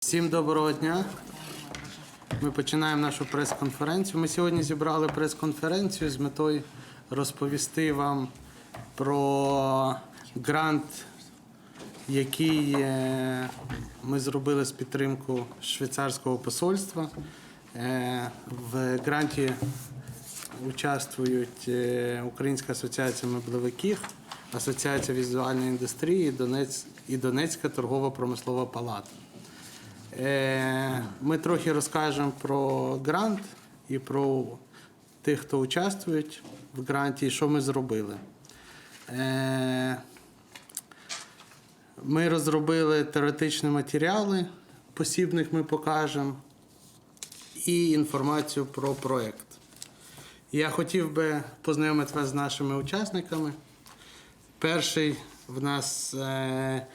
Всім доброго дня. Ми починаємо нашу прес-конференцію. Ми сьогодні зібрали прес-конференцію з метою розповісти вам про грант, який е, ми зробили з підтримку швейцарського посольства. Е, В гранті участвують е, Українська асоціація меблевиків, Асоціація візуальної індустрії і Донецька торгово-промислова палата. Е, Ми трохи розкажемо про грант і про тих, хто участвують в гранті, і що ми зробили. Е, Ми розробили теоретичні матеріали, посібних ми покажемо, і інформацію про проєкт. Я хотів би познайомити вас з нашими учасниками. Перший в нас е,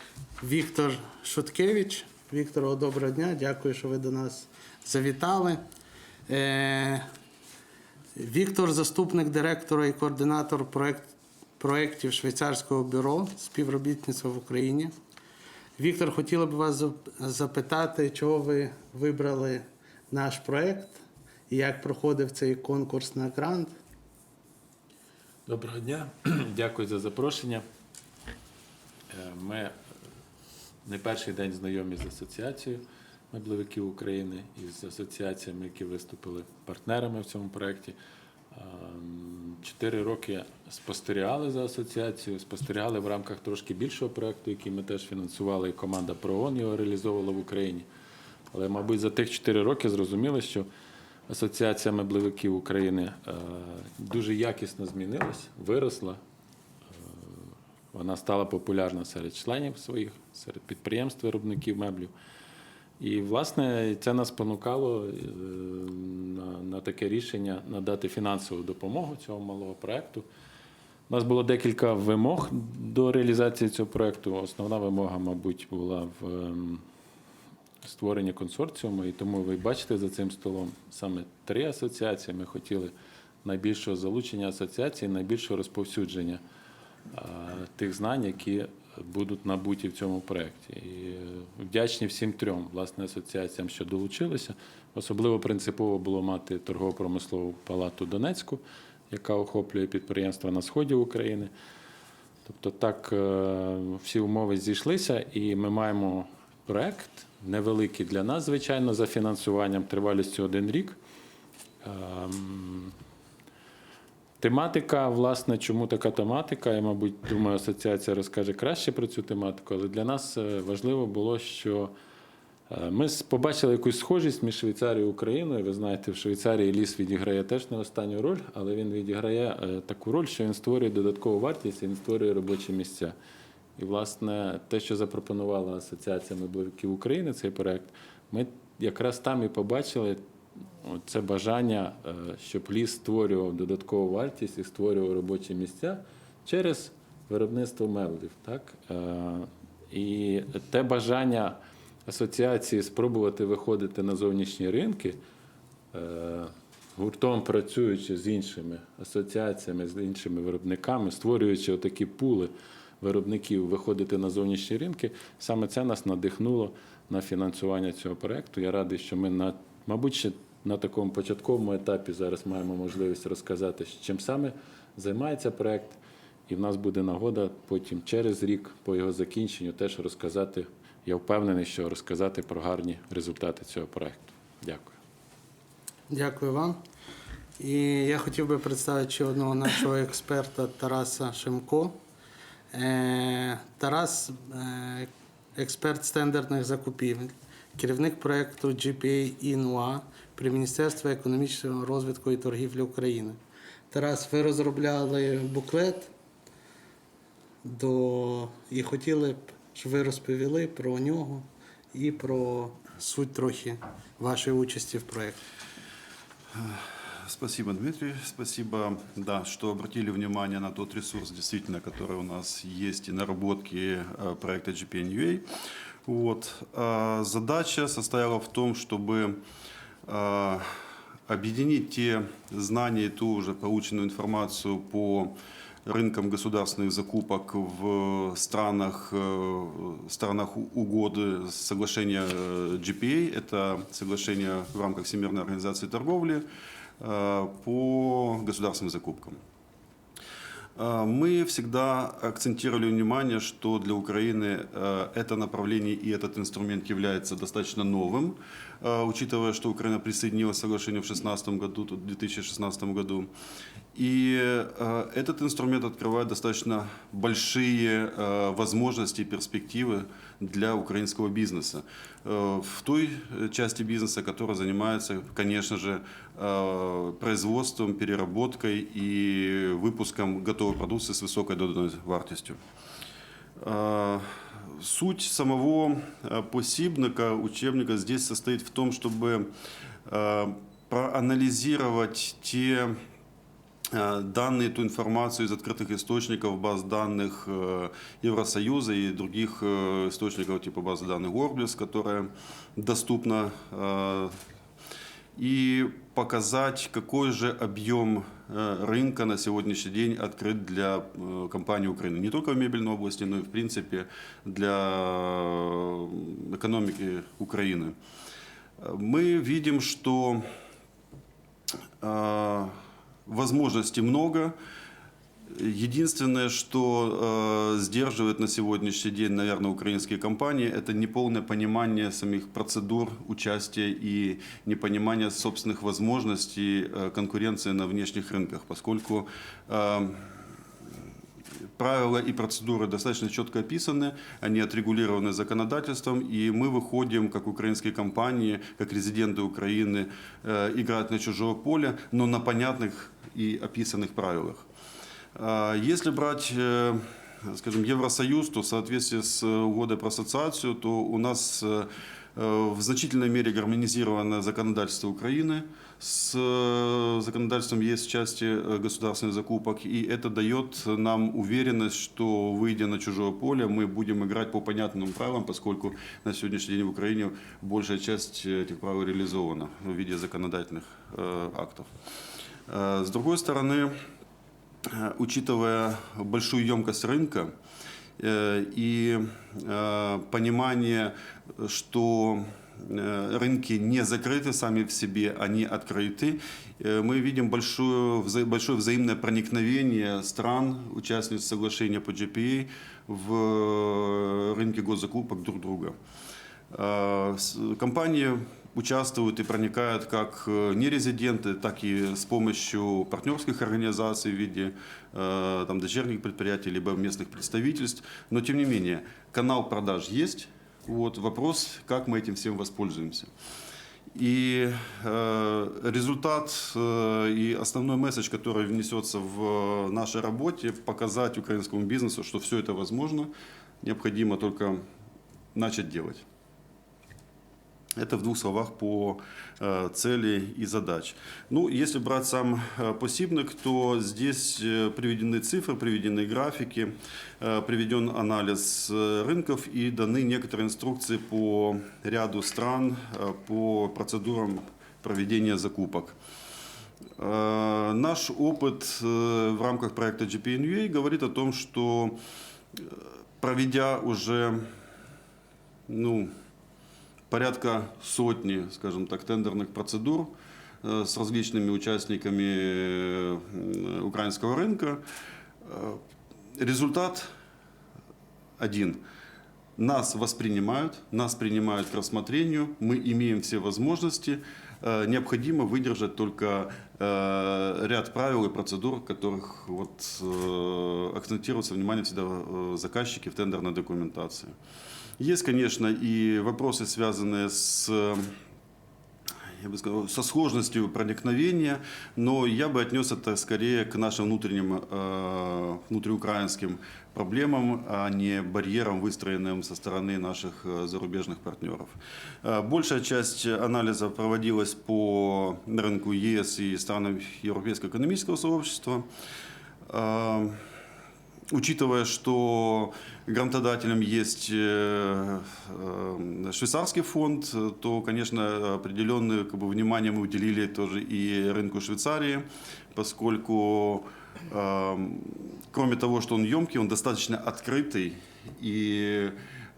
Віктор Шуткевич. Віктор, доброго дня. Дякую, що ви до нас завітали. Е, Віктор, заступник директора і координатор проект, проєктів швейцарського бюро співробітництва в Україні. Віктор, хотіла б вас запитати, чого ви вибрали наш проєкт і як проходив цей конкурс на грант. Доброго дня, дякую за запрошення. Е, Ми не перший день знайомі з асоціацією меблевиків України і з асоціаціями, які виступили партнерами в цьому проєкті. Чотири роки спостерігали за асоціацією, спостерігали в рамках трошки більшого проєкту, який ми теж фінансували, і команда ПРООН його реалізовувала в Україні. Але, мабуть, за тих чотири роки зрозуміли, що Асоціація меблевиків України е, дуже якісно змінилась, виросла. Вона стала популярна серед членів своїх, серед підприємств виробників меблів. І, власне, це нас спонукало е, на, на таке рішення надати фінансову допомогу цього малого проєкту. У нас було декілька вимог до реалізації цього проєкту. Основна вимога, мабуть, була в ем, створенні консорціуму, і тому ви бачите за цим столом саме три асоціації. Ми хотіли найбільшого залучення асоціації, найбільшого розповсюдження тих знань, які будуть набуті в цьому проєкті. І е, вдячні всім трьом власне асоціаціям, що долучилися. Особливо принципово було мати торгово-промислову палату Донецьку, яка охоплює підприємства на сході України. Тобто так е, всі умови зійшлися, і ми маємо проект невеликий для нас, звичайно, за фінансуванням тривалістю один рік. Ем, Тематика, власне, чому така тематика? Я, мабуть, думаю, асоціація розкаже краще про цю тематику, але для нас е, важливо було, що е, ми побачили якусь схожість між Швейцарією і Україною. Ви знаєте, в Швейцарії ліс відіграє теж не останню роль, але він відіграє е, таку роль, що він створює додаткову вартість, він створює робочі місця. І, власне, те, що запропонувала Асоціація меблевиків України, цей проект, ми якраз там і побачили це бажання, е, щоб ліс створював додаткову вартість і створював робочі місця через виробництво меблів. Так? Е, І те бажання асоціації спробувати виходити на зовнішні ринки, е, гуртом працюючи з іншими асоціаціями, з іншими виробниками, створюючи отакі пули виробників виходити на зовнішні ринки, саме це нас надихнуло на фінансування цього проекту. Я радий, що ми на, мабуть, ще на такому початковому етапі зараз маємо можливість розказати, чим саме займається проект. І в нас буде нагода потім через рік по його закінченню теж розказати. Я впевнений, що розказати про гарні результати цього проекту. Дякую. Дякую вам. І я хотів би представити ще одного нашого експерта Тараса Шимко. Е, Тарас е, експерт стендертних закупівель, керівник проєкту GPA INUA при Міністерстві економічного розвитку і торгівлі України. Тарас, ви розробляли буклет до... і хотіли б, щоб ви розповіли про нього і про суть трохи вашої участі в проєкті. Спасибо, Дмитрий. Спасибо, да, что обратили внимание на тот ресурс, действительно, который у нас есть и наработки э, проекта GPNUA. Вот. А Задача состояла в том, чтобы э, объединить те знания и ту уже полученную информацию по рынком государственных закупок в странах, э, странах у- угоды соглашения э, GPA, это соглашение в рамках Всемирной организации торговли э, по государственным закупкам. Э, Мы всегда акцентировали внимание, что для Украины э, это направление и этот инструмент является достаточно новым, э, учитывая, что Украина присоединилась к соглашению в 2016 году, тут в 2016 году. И э, этот инструмент открывает достаточно большие э, возможности и перспективы для украинского бизнеса. Э, В той э, части бизнеса, которая занимается, конечно же, э, производством, переработкой и выпуском готовой продукции с высокой доданной вартостью. Э, Суть самого э, посібника, учебника здесь состоит в том, чтобы э, проанализировать те э, данные, ту информацию из открытых источников, баз данных э, Евросоюза и других э, источников типа базы данных Orbless, которая доступна э, и показать, какой же объем э, рынка на сегодняшний день открыт для э, компаний Украины. Не только в мебельной области, но и в принципе для э, экономики Украины. Э, Мы видим, что э, возможностей много. Единственное, что э, сдерживает на сегодняшний день, наверное, украинские компании, это неполное понимание самих процедур участия и непонимание собственных возможностей э, конкуренции на внешних рынках, поскольку э, правила и процедуры достаточно четко описаны, они отрегулированы законодательством, и мы выходим, как украинские компании, как резиденты Украины, э, играть на чужое поле, но на понятных и описанных правилах. А, Если брать, э, скажем, Евросоюз, то в соответствии с э, угодой про ассоциацию, то у нас э, э, в значительной мере гармонизировано законодательство Украины с э, законодательством ЕС в части э, государственных закупок, и это дает нам уверенность, что выйдя на чужое поле, мы будем играть по понятным правилам, поскольку на сегодняшний день в Украине большая часть этих правил реализована в виде законодательных э, актов. Э, С другой стороны, Э, учитывая большую емкость рынка э, и э, понимание, что э, рынки не закрыты сами в себе, они открыты, э, мы видим большое, вза- большое взаимное проникновение стран, участниц соглашения по GPA, в э, рынке госзакупок друг друга. Э, с- Компании участвуют и проникают как э, нерезиденты, так и с помощью партнерских организаций в виде э, там, дочерних предприятий, либо местных представительств. Но тем не менее, канал продаж есть. Вот, вопрос, как мы этим всем воспользуемся. И э, результат э, и основной месседж, который внесется в нашей работе, показать украинскому бизнесу, что все это возможно, необходимо только начать делать. Это в двух словах по э, цели и задач. Ну, если брать сам э, посібник, то здесь э, приведены цифры, приведены графики, приведен анализ рынков и даны некоторые инструкции по ряду стран, по процедурам проведения закупок. Наш опыт в рамках проекта GPNUA говорит о том, что проведя уже ну, порядка сотни, скажем так, тендерных процедур э, с различными участниками э, украинского рынка. Э, Результат один. Нас воспринимают, нас принимают к рассмотрению, мы имеем все возможности. Необходимо выдержать только ряд правил и процедур, которых вот, акцентируется внимание всегда заказчики в тендерной документации. Есть, конечно, и вопросы, связанные с я бы сказал, со сложностью проникновения, но я бы отнес это скорее к нашим внутренним, э, внутриукраинским проблемам, а не барьерам, выстроенным со стороны наших э, зарубежных партнеров. Э, Большая часть анализа проводилась по рынку ЕС и странам Европейского экономического сообщества. Учитывая, что грантодателем есть э, э, швейцарский фонд, то, конечно, определенное как бы, внимание мы уделили тоже и рынку Швейцарии, поскольку э, кроме того, что он емкий, он достаточно открытый и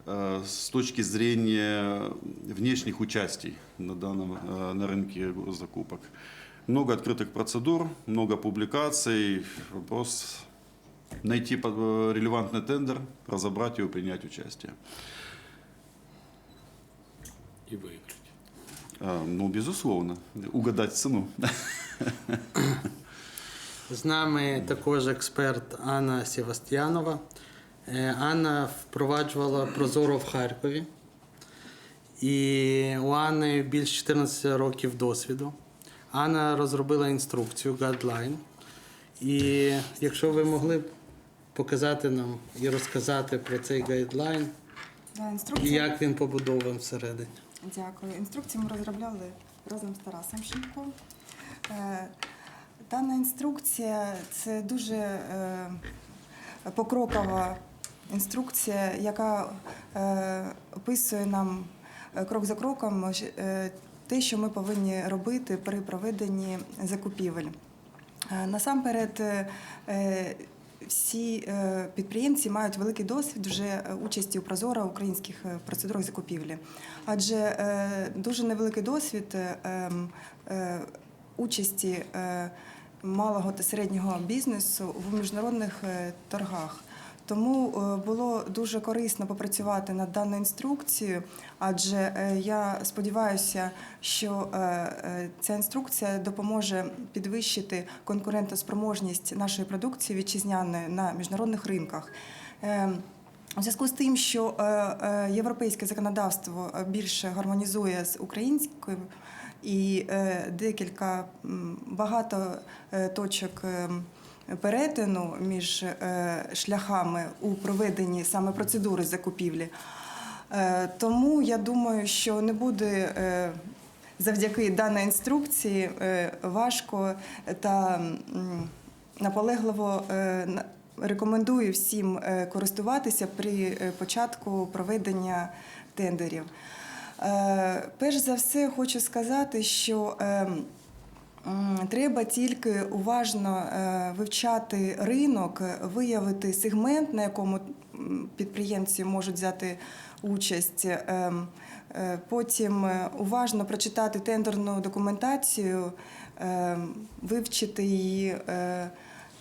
э, с точки зрения внешних участий на данном на рынке закупок. Много открытых процедур, много публикаций. Вопрос найти э, релевантный тендер, разобрать его, принять участие. І виграти. А, Ну, безусловно, угадать цену. З нами також експерт Анна Севастьянова. Е, Анна впроваджувала Прозоро в Харкові. І у Анни більше 14 років досвіду. Анна розробила інструкцію Guideline. І якщо ви могли б показати нам і розказати про цей гайдлайн, Да, і як він побудований всередині. Дякую. Інструкцію ми розробляли разом з Тарасом Шимком. Е, Дана інструкція це дуже е, покрокова інструкція, яка е, описує нам е, крок за кроком е, те, що ми повинні робити при проведенні закупівель. Е, Насамперед, е, е, всі підприємці мають великий досвід вже участі у Прозоро українських процедурах закупівлі. Адже дуже невеликий досвід ем, участі малого та середнього бізнесу в міжнародних торгах. Тому е, було дуже корисно попрацювати над даною інструкцією, адже е, я сподіваюся, що е, ця інструкція допоможе підвищити конкурентоспроможність нашої продукції вітчизняної на міжнародних ринках. У зв'язку з тим, що європейське законодавство більше гармонізує з українською, і декілька багато точок. Перетину між е, шляхами у проведенні саме процедури закупівлі. Е, Тому я думаю, що не буде е, завдяки даній інструкції важко та наполегливо рекомендую всім користуватися при початку проведення тендерів. Перш за все, хочу сказати, що ем, Треба тільки уважно е, вивчати ринок, виявити сегмент, на якому підприємці можуть взяти участь. ем, е, Потім е, уважно прочитати тендерну документацію, ем, вивчити її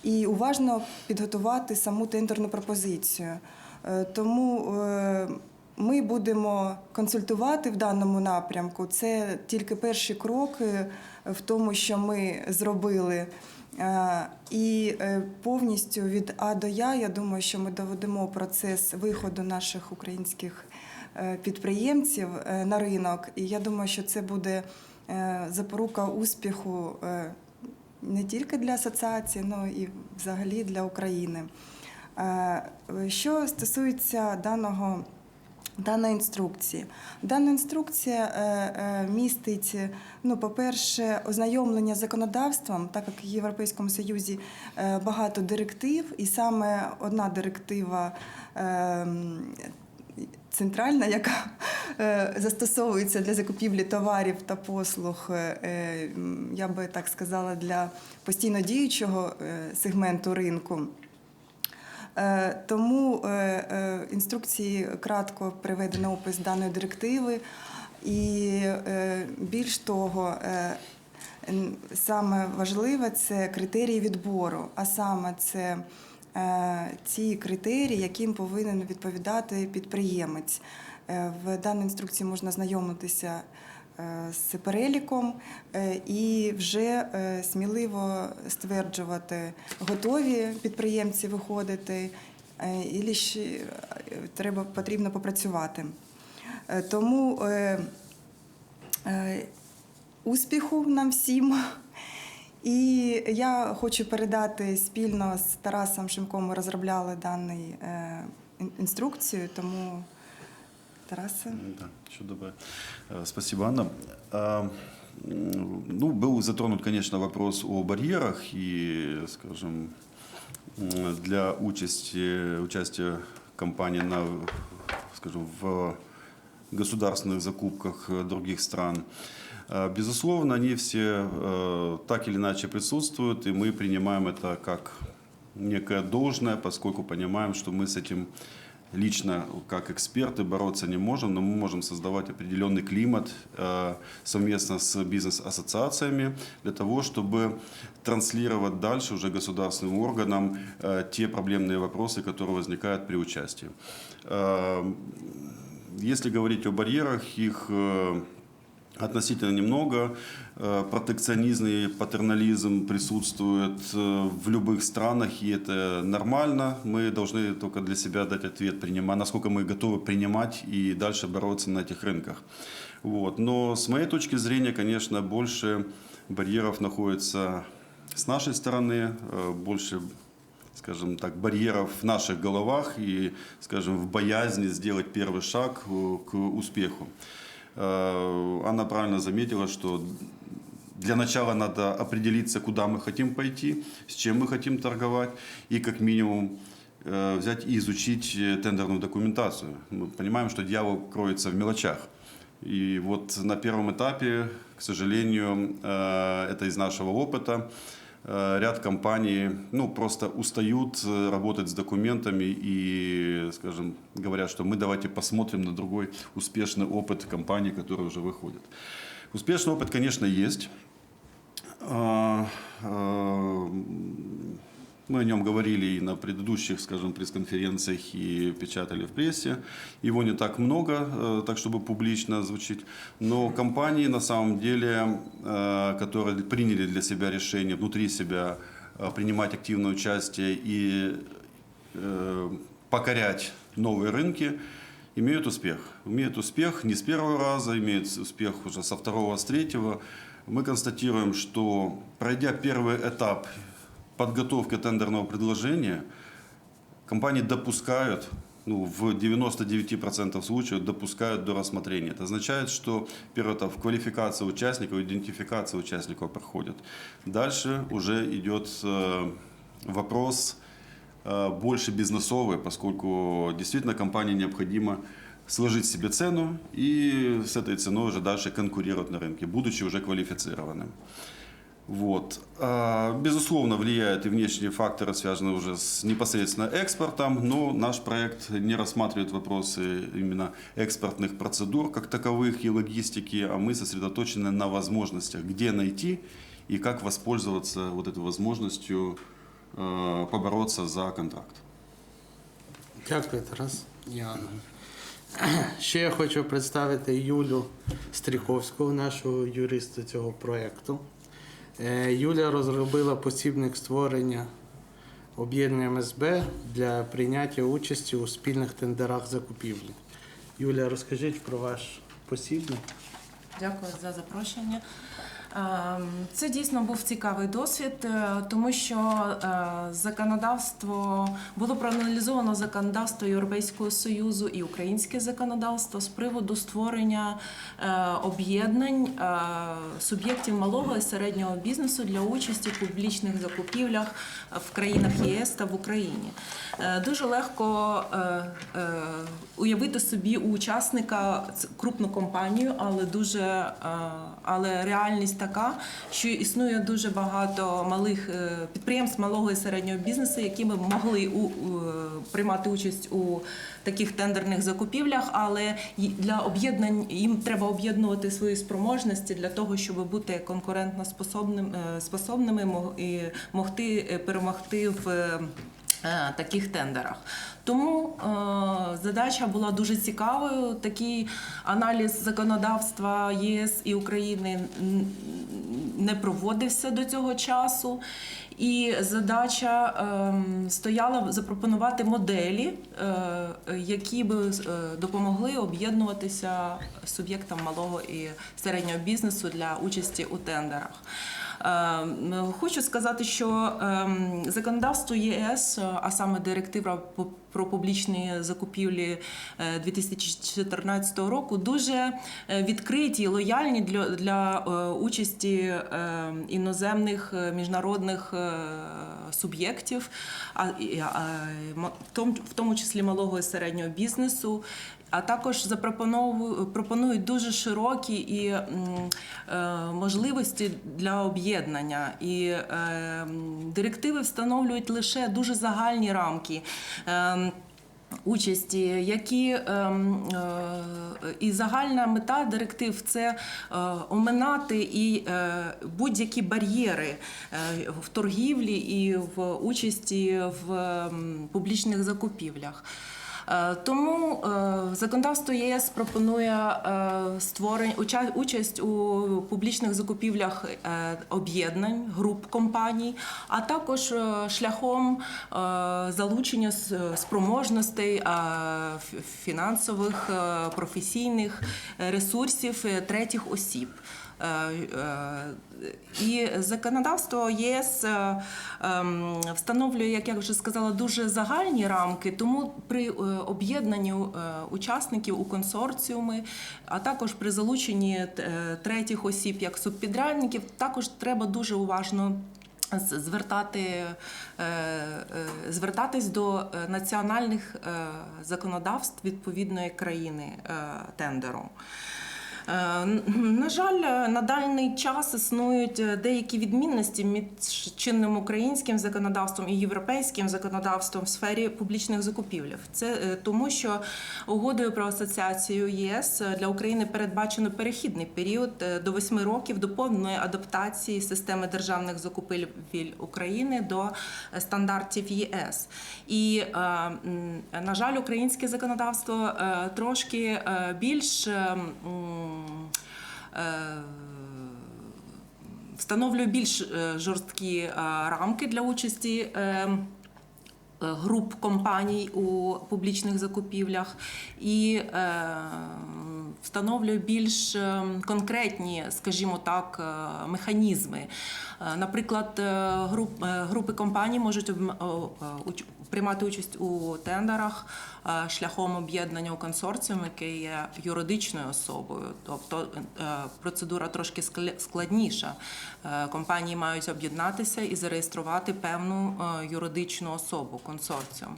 і уважно підготувати саму тендерну пропозицію. Тому ми будемо консультувати в даному напрямку. Це тільки перші кроки в тому, що ми зробили. Е, І е, повністю від А до Я, я думаю, що ми доведемо процес виходу наших українських е, підприємців на ринок. І я думаю, що це буде запорука успіху не тільки для асоціації, але і взагалі для України. Що стосується даного Дана інструкції. Дана інструкція е, е, містить, ну, по-перше, ознайомлення з законодавством, так як в Європейському Союзі е, багато директив, і саме одна директива е, центральна, яка е, застосовується для закупівлі товарів та послуг, е, е, я би так сказала, для постійно діючого е, сегменту ринку. Е, Тому е, е, інструкції кратко приведено опис даної директиви, і більш того, саме важливе це критерії відбору, а саме це ці критерії, яким повинен відповідати підприємець. В даній інструкції можна знайомитися з переліком е, і вже е, сміливо стверджувати, готові підприємці виходити, е, і ще е, треба потрібно попрацювати. Е, Тому е, е, успіху нам всім. І я хочу передати спільно з Тарасом Шимком. Ми розробляли дану е, інструкцію, тому Тарасе. Да, еще доброе. Э, Спасибо, Анна. А, Ну, был затронут, конечно, вопрос о барьерах и, скажем, для участи, участия компании на, скажем, в государственных закупках других стран. Э, Безусловно, они все э, так или иначе присутствуют, и мы принимаем это как некое должное, поскольку понимаем, что мы с этим лично, как эксперты, бороться не можем, но мы можем создавать определенный климат э, совместно с бизнес-ассоциациями для того, чтобы транслировать дальше уже государственным органам э, те проблемные вопросы, которые возникают при участии. Э, Если говорить о барьерах, их э, относительно немного. Э, Протекционизм и патернализм присутствует э, в любых странах, и это нормально. Мы должны только для себя дать ответ, принимая, насколько мы готовы принимать и дальше бороться на этих рынках. Вот. Но с моей точки зрения, конечно, больше барьеров находится с нашей стороны, э, больше скажем так, барьеров в наших головах и, скажем, в боязни сделать первый шаг к успеху. Э, Анна правильно заметила, что для начала надо определиться, куда мы хотим пойти, с чем мы хотим торговать, и как минимум э, взять и изучить э, тендерную документацию. Мы понимаем, что дьявол кроется в мелочах. И вот на первом этапе, к сожалению, э, это из нашего опыта, э, Ряд компаний ну, просто устают э, работать с документами и, скажем, говорят, что мы давайте посмотрим на другой успешный опыт компаний, которые уже выходят. Успешный опыт, конечно, есть. Мы о нем говорили и на предыдущих, скажем, пресс-конференциях и печатали в прессе. Его не так много, э, так чтобы публично звучить. Но компании на самом деле, э, которые приняли для себя решение внутри себя э, принимать активное участие и покорять новые рынки, имеют успех. Имеют успех не с первого раза, имеют успех уже со второго, с третьего. Мы констатируем, что пройдя первый этап подготовки тендерного предложения, компании допускают, ну, в 99% случаев допускают до рассмотрения. Это означает, что первый этап квалификация участников, идентификация участников проходит. Дальше уже идет э, вопрос э, больше бизнесовый, поскольку действительно компании необходимо сложить себе цену и с этой ценой уже дальше конкурировать на рынке, будучи уже квалифицированным. Вот. А, Безусловно, влияют и внешние факторы, связанные уже с непосредственно экспортом, но наш проект не рассматривает вопросы именно экспортных процедур как таковых и логистики, а мы сосредоточены на возможностях, где найти и как воспользоваться вот этой возможностью э, побороться за контракт. Дякую, Тарас і Анна. Ще я хочу представити Юлю Стріховську, нашу юристу цього проєкту. Е, Юля розробила посібник створення об'єднання МСБ для прийняття участі у спільних тендерах закупівлі. Юля, розкажіть про ваш посібник. Дякую за запрошення. Ем, Це дійсно був цікавий досвід, е, тому що е, законодавство було проаналізовано законодавство Європейського союзу і українське законодавство з приводу створення е, об'єднань суб'єктів малого і середнього бізнесу для участі в публічних закупівлях в країнах ЄС та в Україні. Дуже легко уявити собі у учасника крупну компанію, але дуже але реальність така, що існує дуже багато малих е, підприємств малого і середнього бізнесу, які би могли у, у, приймати участь у таких тендерних закупівлях, але для об'єднань їм треба об'єднувати свої спроможності для того, щоб бути конкурентно е, способними і могти е, перемогти в. Е, е, таких тендерах. Тому е, задача була дуже цікавою. Такий аналіз законодавства ЄС і України не проводився до цього часу. І задача ем, стояла запропонувати моделі, е, які би е, допомогли об'єднуватися суб'єктам малого і середнього бізнесу для участі у тендерах. Ем, Хочу сказати, що ем, законодавство ЄС, а саме директива про публічні закупівлі е, 2014 року дуже е, відкриті лояльні для, для е, участі е, іноземних е, міжнародних е, суб'єктів, а, в тому числі малого і середнього бізнесу. А також пропонують дуже широкі і е, можливості для об'єднання. І е, директиви встановлюють лише дуже загальні рамки. Е, Участі, які ем, е, і загальна мета директив це е, оминати і е, будь-які бар'єри е, в торгівлі і в участі в ем, публічних закупівлях. Е, Тому е, законодавство ЄС пропонує е, створення участь у публічних закупівлях об'єднань, груп компаній, а також шляхом залучення спроможностей фінансових, професійних ресурсів третіх осіб. Е, е, І законодавство ЄС е, ем, встановлює, як я вже сказала, дуже загальні рамки. Тому при об'єднанні учасників у консорціуми, а також при залученні третіх осіб як субпідрядників, також треба дуже уважно. Звертати, звертатись до національних законодавств відповідної країни тендеру. Е, На жаль, на даний час існують е, деякі відмінності між чинним українським законодавством і європейським законодавством в сфері публічних закупівель. Це е, тому, що угодою про асоціацію ЄС для України передбачено перехідний період е, до восьми років до повної адаптації системи державних закупівель України до е, стандартів ЄС. І е, на жаль, українське законодавство е, трошки е, більш. Е, Встановлює більш е, жорсткі е, рамки для участі груп компаній у публічних закупівлях і встановлює більш конкретні, скажімо так, механізми. Наприклад, груп, групи компаній можуть приймати участь у тендерах е, шляхом об'єднання у консорціум, який є юридичною особою. Тобто е, процедура трошки складніша. Е, Компанії мають об'єднатися і зареєструвати певну юридичну особу консорціум.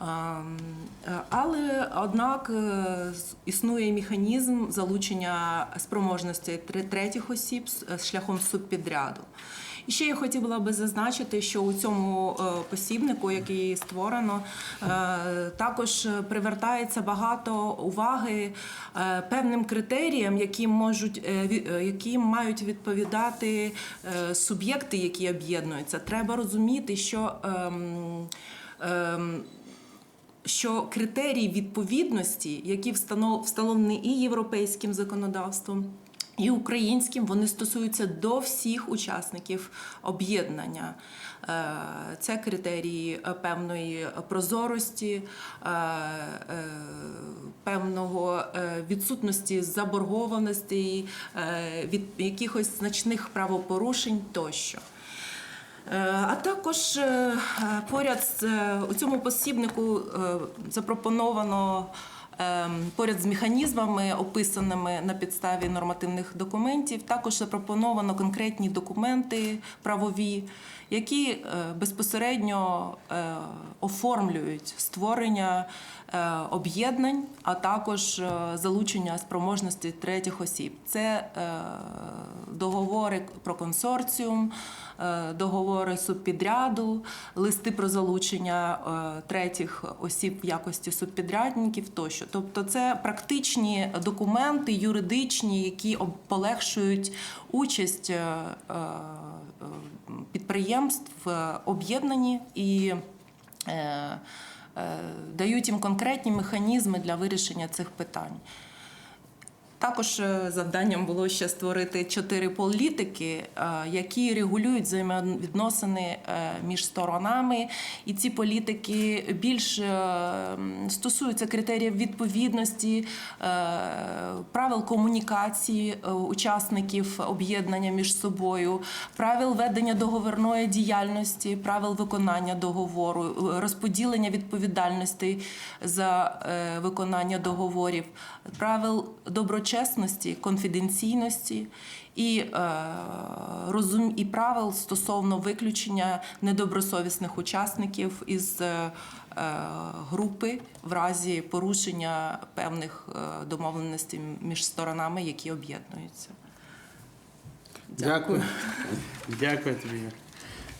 Ем, Але однак існує механізм залучення спроможностей третіх осіб шляхом субпідряду. І ще я хотіла би зазначити, що у цьому е, посібнику, який створено, е, також привертається багато уваги е, певним критеріям, які можуть які мають відповідати суб'єкти, які об'єднуються. Треба розуміти, що ем, ем, що критерії відповідності, які встанов- встановлені і європейським законодавством, і українським, вони стосуються до всіх учасників об'єднання. Е, Це критерії е, певної прозорості, е, певного відсутності заборгованості, від якихось значних правопорушень тощо. А також поряд з у цьому посібнику запропоновано поряд з механізмами, описаними на підставі нормативних документів, також запропоновано конкретні документи правові, які е, безпосередньо е, оформлюють створення е, об'єднань, а також залучення спроможності третіх осіб. Це договори про консорціум, договори субпідряду, листи про залучення третіх осіб в якості субпідрядників тощо. Тобто, це практичні документи юридичні, які полегшують участь підприємств об'єднані і. е, е, Дають їм конкретні механізми для вирішення цих питань. Також е, завданням було ще створити чотири політики, е, які регулюють взаємовідносини е, між сторонами. І ці політики більш стосуються критеріїв відповідності, правил комунікації учасників об'єднання між собою, правил ведення договірної діяльності, правил виконання договору, розподілення відповідальності за виконання договорів, правил доброчесності, конфіденційності і, е, розум, і правил стосовно виключення недобросовісних учасників із е, е, групи в разі порушення певних е, домовленостей між сторонами, які об'єднуються. Дякую. Дякую тобі.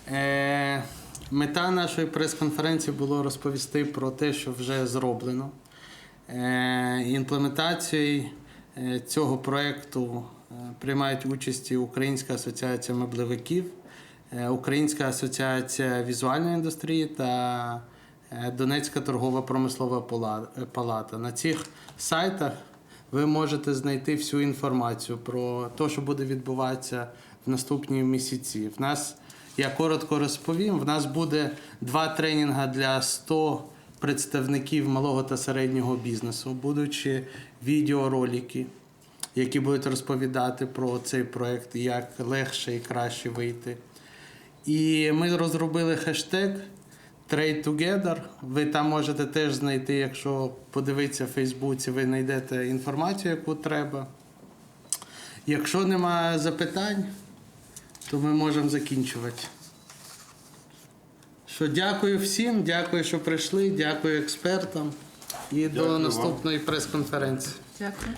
Е, мета нашої прес-конференції було розповісти про те, що вже зроблено. Е, імплементацією цього проєкту е, приймають участь Українська асоціація меблевиків, е, Українська асоціація візуальної індустрії та е, Донецька торгова промислова е, палата. На цих сайтах ви можете знайти всю інформацію про те, що буде відбуватися в наступні місяці. В нас, я коротко розповім, в нас буде два тренінги для 100 представників малого та середнього бізнесу, будучи відеоролики, які будуть розповідати про цей проект, як легше і краще вийти. І ми розробили хештег Trade Together. Ви там можете теж знайти, якщо подивитися в Фейсбуці, ви знайдете інформацію, яку треба. Якщо немає запитань, то ми можемо закінчувати. Що дякую всім, дякую, що прийшли, дякую експертам і Дякую до наступної прес-конференції. Дякую.